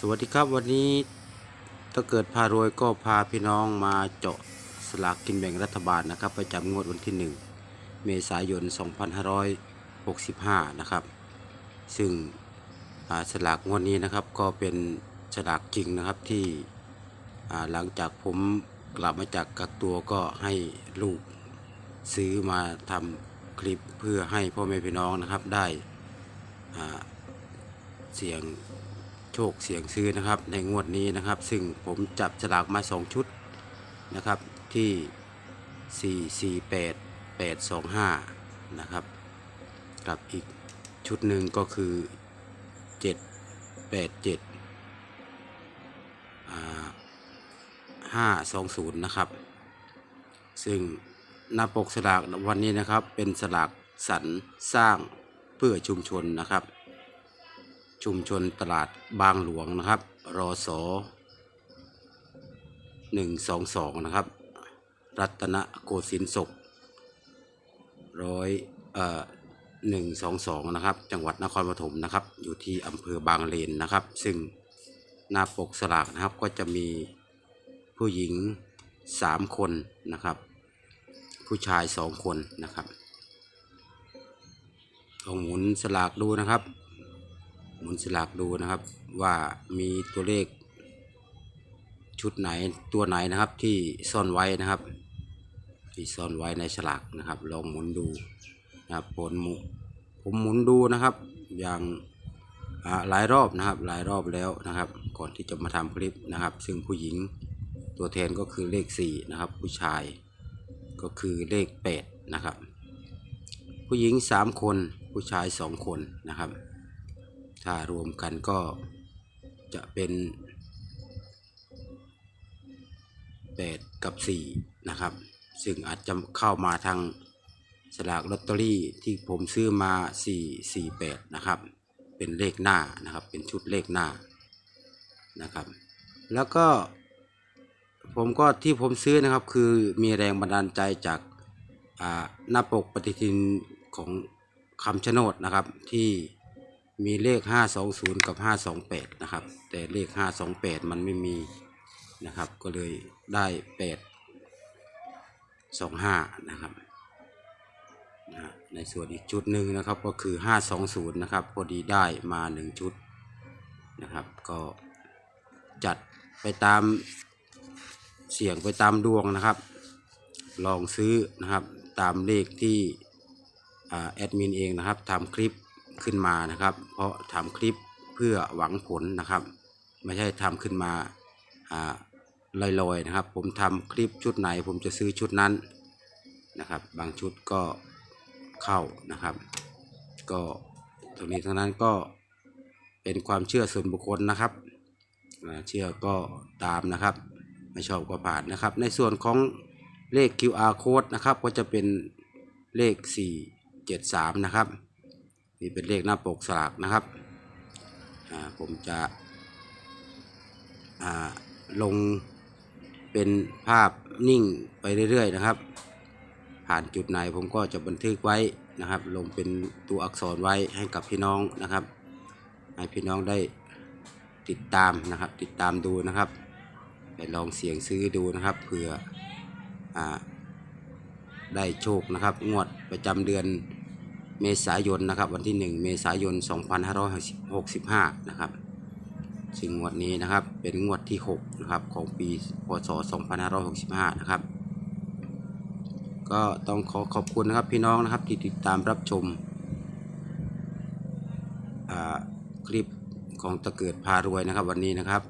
สวัสดีครับวันนี้ถ้าเกิดพารวยก็พาพี่น้องมาเจาะสลากกินแบ่งรัฐบาลนะครับประจำงวดวันที่ 1 เมษายน 2565 นะครับ ซึ่งสลากงวดนี้นะครับก็เป็นสลากจริงนะครับที่หลังจากผมกลับมาจากกักตัวก็ให้ลูกซื้อมาทำคลิปเพื่อให้พ่อแม่พี่น้องนะครับได้เสียง โชคเสียงซื้อนะครับ ในงวดนี้นะครับ ซึ่งผมจับฉลากมา 2 ชุดนะครับที่ 4 4 8 8 2 5 นะครับ กับอีกชุดหนึ่งก็คือ 7 8 7อ่า5 2 0 นะครับ ซึ่งหน้าปกสลากวันนี้นะครับเป็นสลากสรรสร้างเพื่อชุมชนนะครับ ชุมชนตลาดบางหลวงนะครับ รอสอหนึ่งสองสองนะครับ รัตนโกสินทร์ศกร้อยเอ่อหนึ่งสองสองนะครับ จังหวัดนครปฐมนะครับ อยู่ที่อำเภอบางเลนนะครับ ซึ่งหน้าปกสลากนะครับก็จะมีผู้หญิงสามคนนะครับ ผู้ชายสองคนนะครับลองหมุนสลากดูนะครับ หมุนสลากดูนะครับ ว่ามีตัวเลข ชุดไหนตัวไหนนะครับที่ซ่อนไว้นะครับ ที่ซ่อนไว้ในฉลากนะครับ ลองหมุนดูนะครับผลหมุผมหมุนดูนะครับ อย่างหลายรอบนะครับ หลายรอบแล้วนะครับ ก่อนที่จะมาทำคลิปนะครับ ซึ่งผู้หญิงตัวแทนก็คือเลข4นะครับ ผู้ชายก็คือเลข8นะครับ ผู้หญิง 3 คนผู้ชาย 2 คนนะครับ ถ้ารวมกันก็จะเป็น8กับ4นะครับ ซึ่งอาจจะเข้ามาทางสลากลอตเตอรี่ที่ผมซื้อมา4 4 8นะครับ เป็นเลขหน้านะครับ เป็นชุดเลขหน้านะครับ แล้วก็ผมก็ที่ผมซื้อนะครับคือมีแรงบันดาลใจจากอ่าหน้าปกปฏิทินของคำชะโนดนะครับที่ มีเลข 520 กับ 528 นะครับ แต่เลข 528 มันไม่มีนะครับ ก็เลยได้ 825 นะครับนะในส่วนอีกชุดหนึ่งนะครับก็คือ 520 นะครับ พอดีได้มา 1 ชุดนะครับ ก็จัดไปตามเสี่ยงไปตามดวงนะครับ ลองซื้อนะครับตามเลขที่แอดมินเองนะครับทำคลิป ขึ้นมานะครับ เพราะทำคลิปเพื่อหวังผลนะครับ ไม่ใช่ทำขึ้นมาลอยๆนะครับ ผมทำคลิปชุดไหน ผมจะซื้อชุดนั้นนะครับ บางชุดก็เข้านะครับ ก็ตรงนี้ทั้งนั้นก็เป็นความเชื่อส่วนบุคคลนะครับเชื่อก็ตามนะครับ ไม่ชอบก็ผ่านนะครับ ในส่วนของเลข QR code นะครับ ก็จะเป็นเลข 473 นะครับ นี่เป็นเลขหน้าปกสลากนะครับอ่าผมจะอ่าลงเป็นภาพนิ่งไปเรื่อย ๆ นะครับ ผ่านจุดไหนผมก็จะบันทึกไว้นะครับ ลงเป็นตัวอักษรไว้ให้กับพี่น้องนะครับ ให้พี่น้องได้ติดตามนะครับ ติดตามดูนะครับไปลองเสี่ยงซื้อดูนะครับเผื่ออาได้โชคนะครับ งวดประจำเดือน เมษายนนะครับ วันที่ 1 เมษายน 2565 นะครับซึ่งงวดนี้นะครับเป็นงวดที่6นะครับของปีพศ 2565 นะครับ ก็ต้องขอขอบคุณนะครับพี่น้องนะครับที่ติดตามรับชมคลิปของตะเกิดพารวยนะครับวันนี้นะครับ